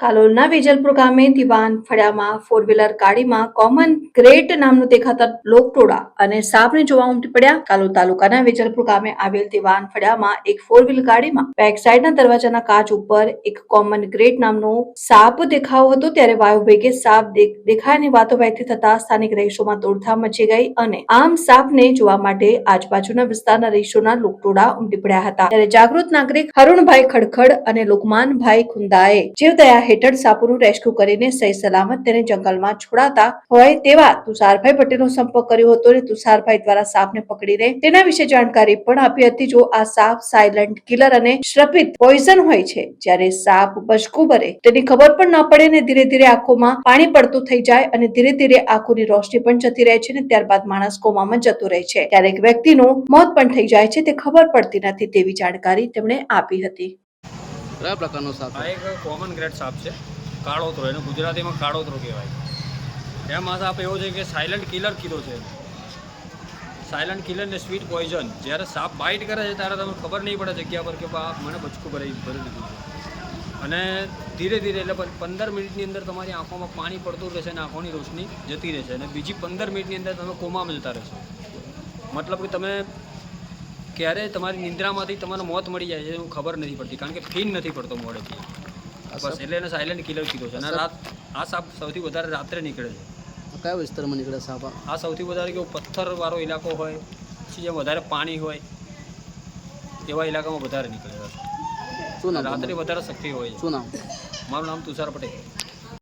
કાલોલના વેજલપુર ગામે દિવાન ફળિયામાં ફોર વ્હીલર ગાડીમાં કોમન ગ્રેટ નામનું દેખાતા લોકટોળા અને સાપને જોવા ઉમટી પડ્યા. કાલોલ તાલુકાના વેજલપુર ગામે આવેલ દિવાન ફળિયામાં એક ફોર વ્હીલર ગાડીમાં બેક સાઈડના દરવાજાના કાચ ઉપર એક કોમન ગ્રેટ નામનો સાપ દેખાવો હતો. ત્યારે વાયુ વેગે સાપ દેખાયની વાતો વહેતી થતા સ્થાનિક રહીશોમાં દોડધામ મચી ગઈ અને આમ સાપને જોવા માટે આજુબાજુના વિસ્તારના રહીશોના લોકટોળા ઉમટી પડ્યા હતા. ત્યારે જાગૃત નાગરિક હરુણભાઈ ખડખડ અને લોકમાનભાઈ ખુંદાએ જીવદયા હેઠળ સાપુનું રેસ્ક્યુ કરીને સહી સલામત તેને જંગલમાં છોડાતા હોય તેવા તુષારભાઈ પટેલનો સંપર્ક કર્યો હતો અને તુષારભાઈ દ્વારા સાપને પકડીને તેના વિશે જાણકારી પણ આપી હતી. જો આ સાપ સાયલન્ટ કિલર અને શ્રપિત પોઈઝન હોય છે, જ્યારે સાપ બચકું ભરે, તેની ખબર પણ ન પડે ને ધીરે ધીરે આંખોમાં પાણી પડતું થઈ જાય અને ધીરે ધીરે આંખોની રોશની પણ જતી રહે છે ને ત્યારબાદ માણસ કોમામાં જતો રહે છે. ક્યારેક વ્યક્તિનું મોત પણ થઈ જાય છે, તે ખબર પડતી નથી તેવી જાણકારી તેમણે આપી હતી. કયા પ્રકારનો સાપ આ એક કોમન ગ્રેડ સાપ છે. કાળોતરો એને ગુજરાતીમાં કાળોતરો કહેવાય. એમાં સાપ એવો છે કે સાયલન્ટ કિલર કીધો છે. સાયલન્ટ કિલર ને સ્વીટ પોઈઝન જ્યારે સાપ બાઇટ કરે છે, ત્યારે તમને ખબર નહીં પડે જગ્યા પર કે બા મને બચકું ભરાઈ ભરી દીધું અને ધીરે ધીરે એટલે પંદર મિનિટની અંદર તમારી આંખોમાં પાણી પડતું રહેશે અને આંખોની રોશની જતી રહેશે. અને બીજી પંદર મિનિટની અંદર તમે કોમામાં જતા રહેશો. મતલબ કે તમે ક્યારે તમારી નિંદ્રામાંથી તમારું મોત મળી જાય છે એવું ખબર નથી પડતી કારણ કે ફીન નથી પડતો મોડેથી બસ એટલે એને સાયલેન્ટ કિલર કીધો છે. અને રાત આ સાપ સૌથી વધારે રાત્રે નીકળે છે. આ કયા વિસ્તારમાં નીકળે સાપ આ? સૌથી વધારે કેવો પથ્થરવાળો ઇલાકો હોય પછી જ્યાં વધારે પાણી હોય એવા ઇલાકામાં વધારે નીકળે છે શું નામ રાત્રે વધારે શક્તિ હોય છે. શું નામ? મારું નામ તુષાર પટેલ.